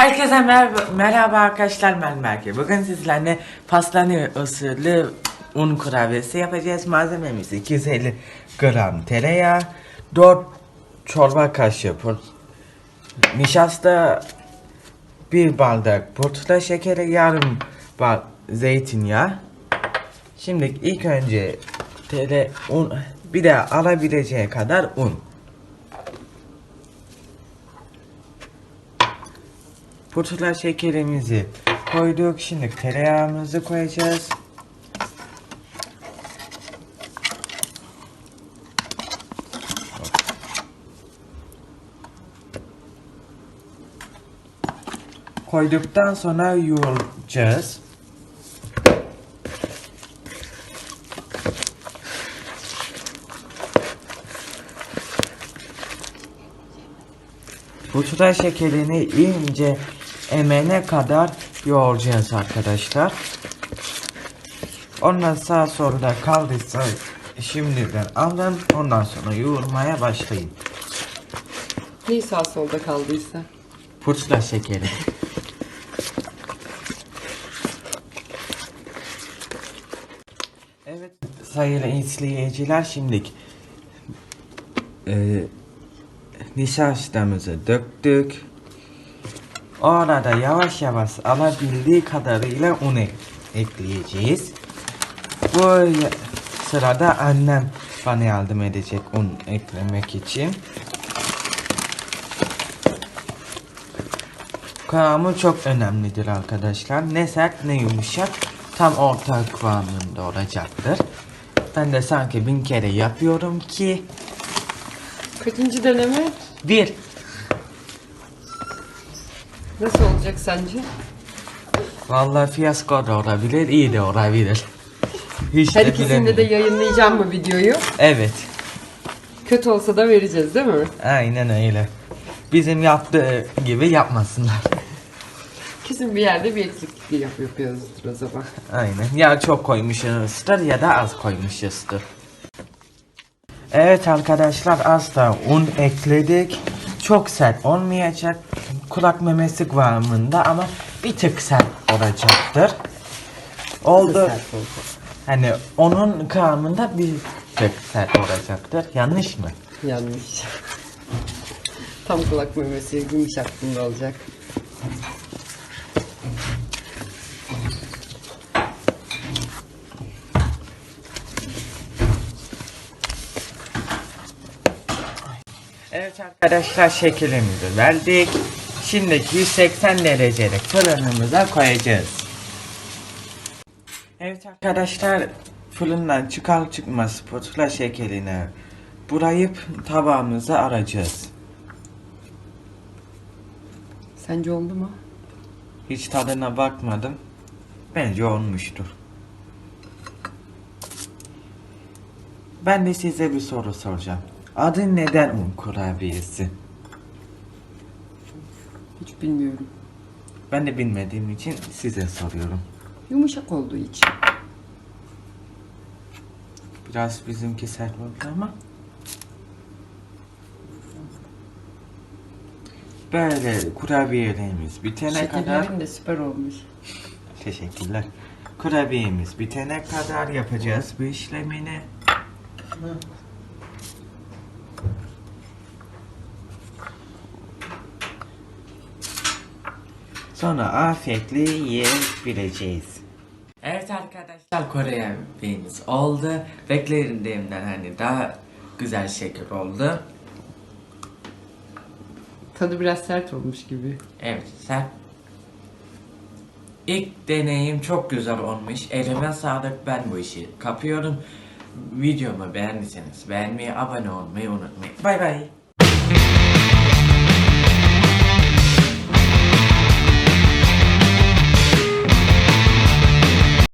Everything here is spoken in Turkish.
Herkese merhaba, merhaba arkadaşlar ben Berke. Bugün sizlerle pastane usulü un kurabiyesi yapacağız. Malzememiz 250 gram tereyağı, 4 çorba kaşığı pur, nişasta, 1 bardak pudra şekeri, yarım bal zeytinyağı. Şimdi ilk önce tere un bir de alabileceği kadar un. Pudra şekerimizi koyduk. Şimdi tereyağımızı koyacağız. Koyduktan sonra yoğuracağız. Pudra şekerini ince emene kadar yoğuracağız arkadaşlar. Ondan sağ sonra kaldıysa şimdiden alın ondan sonra yoğurmaya başlayın. Neyi sağ solda kaldıysa. Pudra şekeri. evet sayılı izleyiciler şimdilik e, nişastamızı döktük. Orada yavaş yavaş alabildiği kadarıyla un ek- ekleyeceğiz. Bu sırada annem bana yardım edecek un eklemek için. Kıvamı çok önemlidir arkadaşlar. Ne sert ne yumuşak tam orta kıvamında olacaktır. Ben de sanki bin kere yapıyorum ki Kaçıncı deneme? bir Nasıl olacak sence? Vallahi fiyasko da olabilir, iyi de olabilir. Hiç Her de ikisinde de bilemiyorum. yayınlayacağım bu videoyu. Evet, Kötü olsa da vereceğiz değil mi? aynen öyle. Bizim yaptığı gibi yapmasınlar. Kesin bir yerde bir eksiklik yap yapıyoruzdur o zaman. Aynen. Ya çok koymuşuzdur ya da az koymuşuzdur. Evet arkadaşlar az da un ekledik. Çok sert olmayacak. Kulak memesi kıvamında ama bir tık sert olacaktır. Oldu. Hani onun kıvamında bir tık sert olacaktır. Yanlış mı? Yanlış. Tam kulak memesi yumuşaklığında olacak. Evet arkadaşlar şeklimizi verdik. Şimdi 180 derecelik fırınımıza koyacağız. Evet arkadaşlar fırından çıkar çıkmaz pudra şekerini burayıp tabağımıza arayacağız. Sence oldu mu? Hiç tadına bakmadım. Bence olmuştur. Ben de size bir soru soracağım. Adı neden un kurabiyesi? Hiç bilmiyorum. Ben de bilmediğim için size soruyorum. Yumuşak olduğu için. Biraz bizimki sert oldu ama. Böyle kurabiyelerimiz bitene kadar Şekerlerin de süper olmuş. teşekkürler. Kurabiyemiz bitene kadar yapacağız bu işlemini. Sonra afiyetle yiyebileceğiz. Evet arkadaşlar kurabiyemiz oldu. Beklediğimden hani daha güzel şekil oldu. Tadı biraz sert olmuş gibi. Evet sen İlk deneyim çok güzel olmuş. Elime sağlık ben bu işi kapıyorum. Videomu beğendiyseniz beğenmeyi, abone olmayı unutmayın. Bay bay.